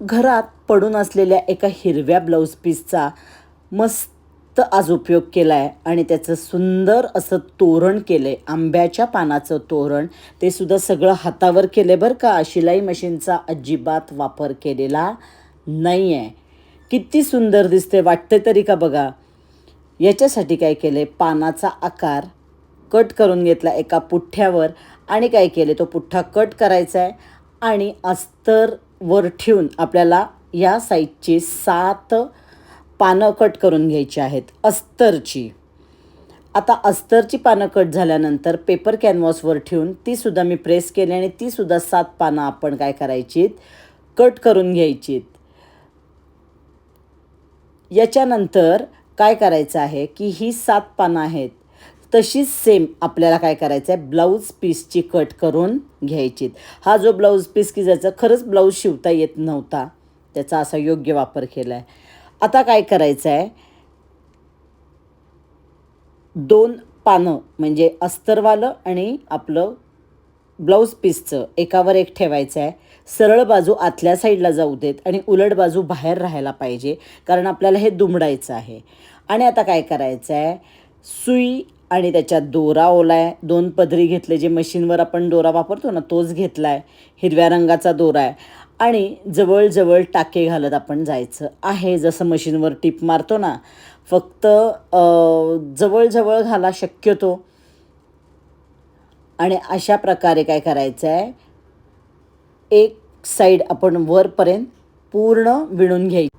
घरात पडून असलेल्या एका हिरव्या ब्लाऊज पीसचा मस्त आज उपयोग केला आहे आणि त्याचं सुंदर असं तोरण केलं आहे आंब्याच्या पानाचं तोरण. ते सुद्धा सगळं हातावर केलं आहे बरं का. शिलाई मशीनचा अजिबात वापर केलेला नाही आहे किती सुंदर दिसते वाटते तरी का बघा. याच्यासाठी काय केलं आहे पानाचा आकार कट करून घेतला एका पुठ्ठ्यावर आणि काय केले तो पुठ्ठा कट करायचा आहे आणि अस्तर वर ठेवून आपल्याला या साईजची सात पानं कट करून घ्यायची आहेत. अस्तरची. आता अस्तरची पानं कट झाल्यानंतर पेपर कॅनव्हासवर ठेवून तीसुद्धा मी प्रेस केली आणि तीसुद्धा सात पानं आपण काय करायचीत? कट करून घ्यायचीत. याच्यानंतर काय करायचं आहे की ही सात पानं आहेत. तशीच सेम आपल्याला काय करायचं आहे ब्लाऊज पीसची कट करून घ्यायची हा जो ब्लाऊज पीस की ज्याचा खरंच ब्लाऊज शिवता येत नव्हता त्याचा असा योग्य वापर केला आहे आता काय करायचं आहे दोन पानं म्हणजे अस्तरवालं आणि आपलं ब्लाऊज पीसचं एकावर एक ठेवायचं आहे सरळ बाजू आतल्या साईडला जाऊ देत आणि उलट बाजू बाहेर राहायला पाहिजे कारण आपल्याला हे दुमडायचं आहे. आणि आता काय करायचं आहे सुई आणि त्याच्यात दोरा ओला आहे दोन पदरी घेतले जे मशीनवर आपण दोरा वापरतो ना तोच घेतला आहे हिरव्या रंगाचा दोरा आहे. आणि जवळजवळ टाके घालत आपण जायचं आहे. जसं मशीनवर टीप मारतो ना फक्त जवळजवळ घाला शक्यतो. आणि अशा प्रकारे काय करायचं आहे एक साईड आपण वरपर्यंत पूर्ण विणून घ्यायची.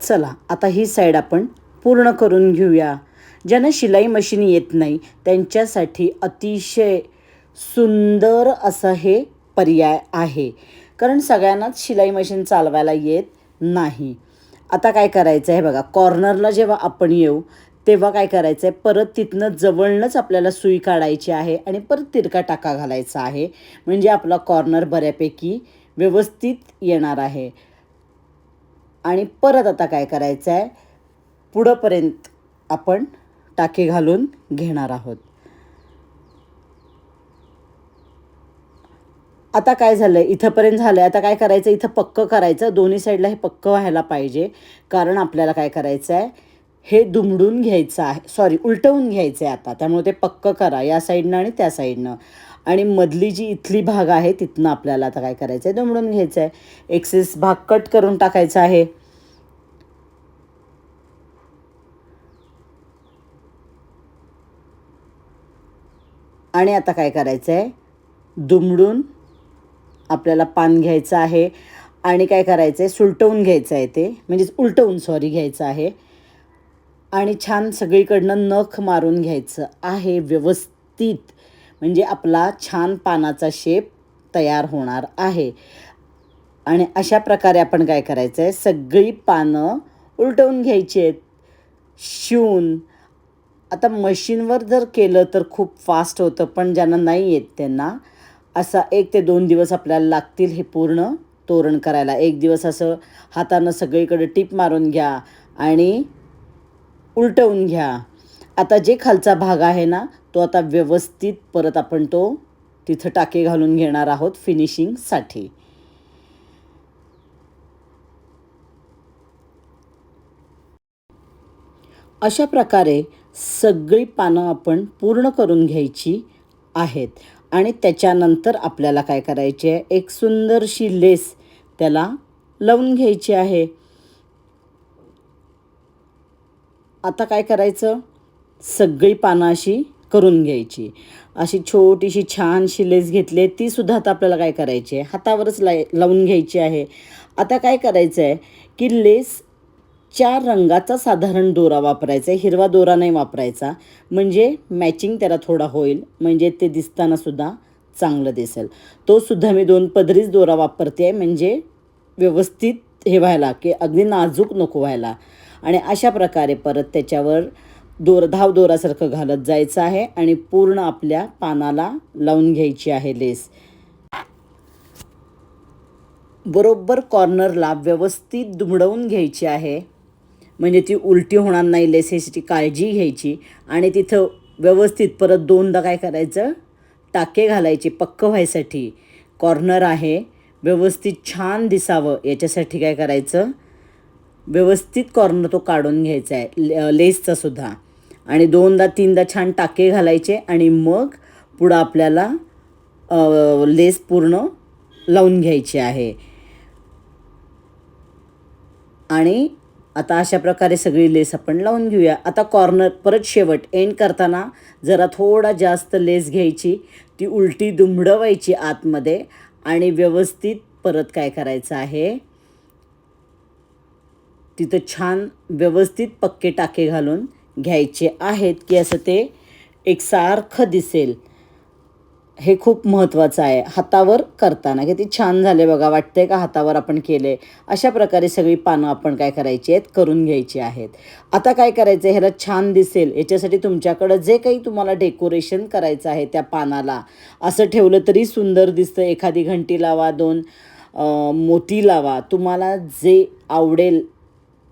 चला आता ही साईड आपण पूर्ण करून घेऊया. ज्यांना शिलाई मशीन येत नाही त्यांच्यासाठी अतिशय सुंदर असं हे पर्याय आहे. कारण सगळ्यांनाच शिलाई मशीन चालवायला येत नाही. आता काय करायचं आहे बघा कॉर्नरला जेव्हा आपण येऊ तेव्हा काय करायचं आहे परत तिथनं जवळनंच आपल्याला सुई काढायची आहे आणि परत तिरका टाका घालायचा आहे. म्हणजे आपला कॉर्नर बऱ्यापैकी व्यवस्थित येणार आहे. आणि परत आता काय करायचं आहे पुढंपर्यंत आपण टाके घालून घेणार आहोत. आता काय झालं आहे इथंपर्यंत झालं आहे आता काय करायचं? इथं पक्कं करायचं. दोन्ही साईडला हे पक्कं व्हायला पाहिजे. कारण आपल्याला काय करायचं आहे हे दुमडून घ्यायचं आहे. सॉरी उलटवून घ्यायचं आहे आता. त्यामुळे ते पक्कं करा. या साईडनं आणि त्या साईडनं. आणि मधली जी इथली भाग आहे तिथनं आपल्याला आता काय करायचं आहे दुमडून घ्यायचं आहे एक्सेस भाग कट करून टाकायचा आहे. आणि आता काय करायचं आहे दुमडून आपल्याला पान घ्यायचं आहे आणि काय करायचं आहे सुलटवून घ्यायचं आहे ते. म्हणजेच उलटवून सॉरी घ्यायचं आहे. आणि छान सगळीकडनं नख मारून घ्यायचं आहे व्यवस्थित. म्हणजे आपला छान पानाचा शेप तयार होणार आहे. आणि अशा प्रकारे आपण काय करायचं आहे सगळी पानं उलटवून घ्यायची आहेत. शिवून आता मशीनवर जर केलं तर खूप फास्ट होतं पण ज्यांना नाही येत त्यांना असा एक ते दोन दिवस आपल्याला लागतील हे पूर्ण तोरण करायला. एक दिवस असं हातानं सगळीकडे टीप मारून घ्या आणि उलटवून घ्या. आता जे खालचा भाग आहे ना तो आता व्यवस्थित परत आपण तो तिथं टाके घालून घेणार आहोत फिनिशिंगसाठी अशा प्रकारे सगळी पानं आपण पूर्ण करून घ्यायची आहेत. आणि त्याच्यानंतर आपल्याला काय करायचे आहे? एक सुंदरशी लेस त्याला लावून घ्यायची आहे. आता काय करायचं? सगळी पानं अशी करून घ्यायची. अशी छोटीशी छानशी लेस घेतली आहे. तीसुद्धा आता आपल्याला काय करायची आहे? हातावरच लाय लावून घ्यायची आहे. आता काय करायचं आहे की लेस चार रंगाचा साधारण दोरा वापरायचा आहे. हिरवा दोरा नाही वापरायचा. म्हणजे मॅचिंग त्याला थोडा होईल. म्हणजे ते दिसतानासुद्धा चांगलं दिसेल. तोसुद्धा मी दोन पदरीच दोरा वापरते आहे. म्हणजे व्यवस्थित हे व्हायला की अगदी नाजूक नको व्हायला. आणि अशा प्रकारे परत त्याच्यावर दोर धाव दोरासारखं घालत जायचं आहे आणि पूर्ण आपल्या पानाला लावून घ्यायची आहे लेस. बरोबर कॉर्नरला व्यवस्थित दुमडवून घ्यायची आहे. म्हणजे ती उलटी होणार नाही लेसेसची काळजी घ्यायची. आणि तिथं व्यवस्थित परत दोनदा काय करायचं? टाके घालायचे पक्क व्हायसाठी. कॉर्नर आहे. व्यवस्थित छान दिसावं. याच्यासाठी काय करायचं? व्यवस्थित कॉर्नर तो काढून घ्यायचा आहे लेसचा सुद्धा. आणि दोनदा तीनदा छान टाके घालायचे आणि मग पुढं आपल्याला लेस पूर्ण लावून घ्यायची आहे. आणि आता अशा प्रकारे सगळी लेस आपण लावून घेऊया. आता कॉर्नर परत शेवट एंड करताना जरा थोडा जास्त लेस घ्यायची ती उलटी दुमडवायची आतमध्ये आणि व्यवस्थित परत काय करायचं आहे? तिथं छान व्यवस्थित पक्के टाके घालून घ्यायचे आहेत की असं ते एकसारखं दिसेल. हे खूप महत्त्वाचं आहे. हातावर करताना. किती छान झाले बघा. वाटतंय का हातावर आपण केले अशा प्रकारे सगळी पानं आपण काय करायची आहेत? करून घ्यायची आहेत. आता काय करायचं आहे ह्याला छान दिसेल. याच्यासाठी तुमच्याकडं जे काही तुम्हाला डेकोरेशन करायचं आहे त्या पानाला असं ठेवलं तरी सुंदर दिसतं. एखादी घंटी लावा दोन मोती लावा. तुम्हाला जे आवडेल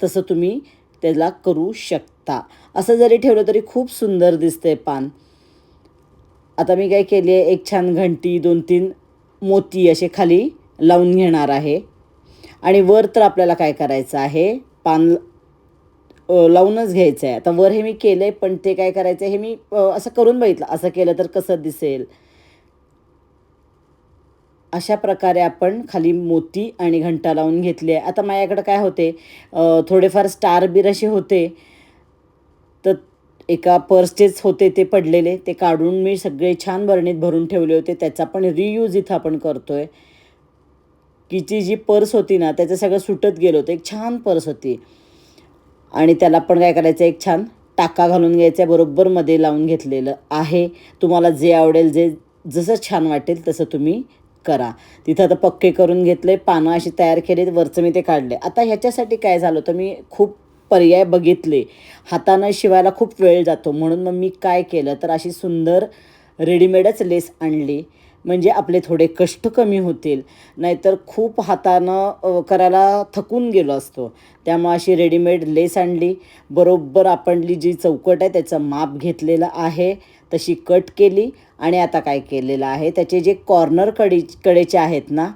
तसं तुम्ही त्याला करू शकता. असं जरी ठेवलं तरी खूप सुंदर दिसतंय पान. आता मी काय केली आहे एक छान घंटी दोन तीन मोती असे खाली लावून घेणार आहे. आणि वर तर आपल्याला काय करायचं आहे? पान लावूनच घ्यायचं आहे. आता वर हे मी केलं आहे पण ते काय करायचं आहे हे मी असं करून बघितलं. असं केलं तर कसं दिसेल? अशा प्रकारे आपण खाली मोती आणि घंटा लावून घेतली आहे. आता माझ्याकडं काय होते? थोडेफार स्टार बीर असे होते. तर एका पर्सचेच होते ते पडलेले ते काढून मी सगळे छान बरणीत भरून ठेवले होते त्याचा पण रियूज इथं आपण करतो आहे की जी पर्स होती ना त्याचं सगळं सुटत गेलं होतं एक छान पर्स होती. आणि त्याला पण काय करायचं एक छान टाका घालून घ्यायचा बरोबर मध्ये लावून घेतलेलं आहे. तुम्हाला जे आवडेल जे जसं छान वाटेल तसं तुम्ही करा. तिथं आता पक्के करून घेतले पानं अशी तयार केली वरचं मी ते काढले आता ह्याच्यासाठी काय झालं होतं मी खूप पर्याय बघितले. हातानं शिवायला खूप वेळ जातो. म्हणून मग मी काय केलं तर अशी सुंदर रेडीमेडच लेस आणली. म्हणजे आपले थोडे कष्ट कमी होतील. नाहीतर खूप हातानं करायला थकून गेलो असतो. त्यामुळे अशी रेडीमेड लेस आणली. बरोबर आपणली जी चौकट आहे त्याचं माप घेतलेलं आहे. तशी कट केली आणि आता काय केलेलं आहे? त्याचे जे कॉर्नर कडी कडेचे आहेत ना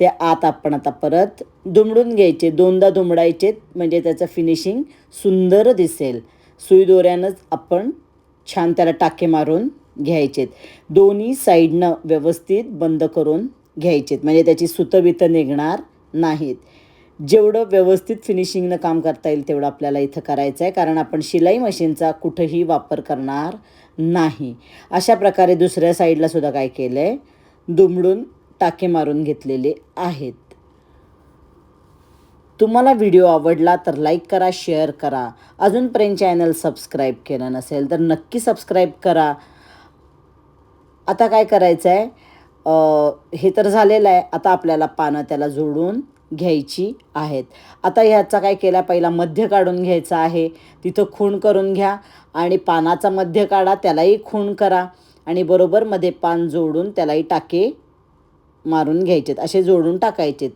ते आत आपण आता परत दुमडून घ्यायचे दोनदा दुमडायचे म्हणजे त्याचं फिनिशिंग सुंदर दिसेल. सुई दोऱ्यानंच आपण छान त्याला टाके मारून घ्यायचेत. दोन्ही साईडनं व्यवस्थित बंद करून घ्यायचेत म्हणजे त्याची सुतबितं निघणार नाहीत. जेवढं व्यवस्थित फिनिशिंगनं काम करता येईल तेवढं आपल्याला इथं करायचं आहे कारण आपण शिलाई मशीनचा कुठंही वापर करणार नाही. अशा प्रकारे दुसऱ्या साईडला सुद्धा काय केलं आहे दुमडून टाके मारून घेतलेले आहेत. तुम्हाला व्हिडिओ आवडला तर लाईक करा शेअर करा. अजूनपर्यंत चॅनल सबस्क्राईब केलं नसेल तर नक्की सबस्क्राईब करा. आता काय करायचं आहे हे तर झालेलं आहे. आता आपल्याला पानं त्याला जोडून घ्यायची आहेत. आता ह्याचा काय केला? पहिला मध्य काढून घ्यायचा आहे. तिथं खूण करून घ्या आणि पानाचा मध्य काढा त्यालाही खूण करा. आणि बरोबर मध्ये पान जोडून त्यालाही टाके मारून घ्यायचेत असे जोडून टाकायचेत.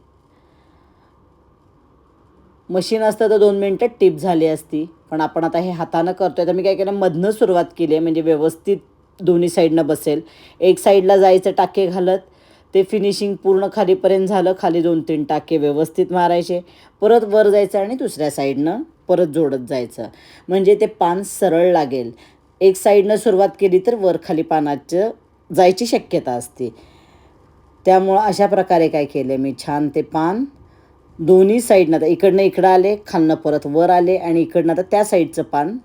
मशीन असतं तर दोन मिनटं टिप झाली असती पण आपण आता हे हातानं करतोय तर मी काय केलं मधनं सुरुवात केली आहे म्हणजे व्यवस्थित दोन्ही साईडनं बसेल. एक साईडला जायचं टाके घालत ते फिनिशिंग पूर्ण खालीपर्यंत झालं खाली दोन तीन टाके व्यवस्थित मारायचे परत वर जायचं आणि दुसऱ्या साईडनं परत जोडत जायचं. म्हणजे ते पान सरळ लागेल. एक साईडनं सुरुवात केली तर वर खाली पानाचं जायची शक्यता असते. त्यामुळं अशा प्रकारे काय केलं मी छान ते पान दोन्ही साईडनं आता इकडनं इकडं आले खालनं परत वर आले आणि इकडनं आता त्या साईडचं पान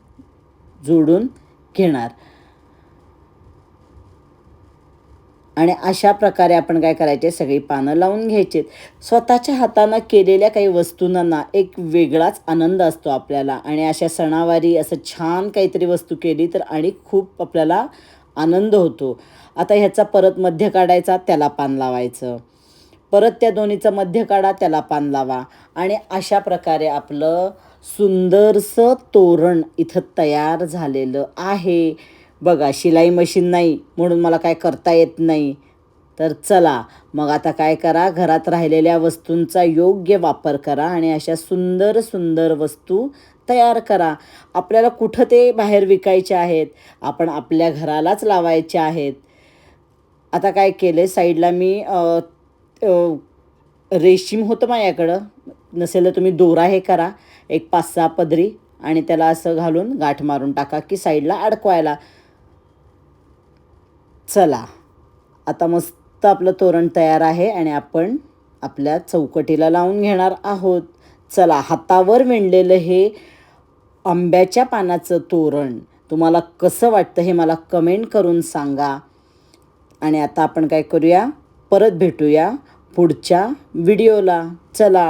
जोडून घेणार. आणि अशा प्रकारे आपण काय करायचे सगळी पानं लावून घ्यायचे. स्वतःच्या हातानं केलेल्या काही वस्तूंना ना एक वेगळाच आनंद असतो आपल्याला. आणि अशा सणावारी असं छान काहीतरी वस्तू केली तर आणि खूप आपल्याला आनंद होतो. आता ह्याचा परत मध्य काढायचा त्याला पान लावायचं. परत त्या दोन्हीचं मध्य काढा त्याला पान लावा. आणि अशा प्रकारे आपलं सुंदरसं तोरण इथं तयार झालेलं आहे. बघा शिलाई मशीन नाही म्हणून मला काय करता येत नाही. तर चला मग आता काय करा घरात राहिलेल्या वस्तूंचा योग्य वापर करा आणि अशा सुंदर सुंदर वस्तू तयार करा. आपल्याला कुठं ते बाहेर विकायचे आहेत? आपण आपल्या घरालाच लावायचे आहेत. आता काय केलं साईडला मी रेशीम होतं माझ्याकडं. नसेल तर तुम्ही दोरा हे करा. एक पाच सहा पदरी आणि त्याला असं घालून गाठ मारून टाका की साईडला अडकवायला. चला. आता मस्त आपलं तोरण तयार आहे आणि आपण आपल्या चौकटीला लावून घेणार आहोत. चला हातावर विणलेलं हे आंब्याच्या पानाचं तोरण तुम्हाला कसं वाटतं हे मला कमेंट करून सांगा. आणि आता आपण काय करूया? परत भेटूया पुढच्या व्हिडिओला. चला.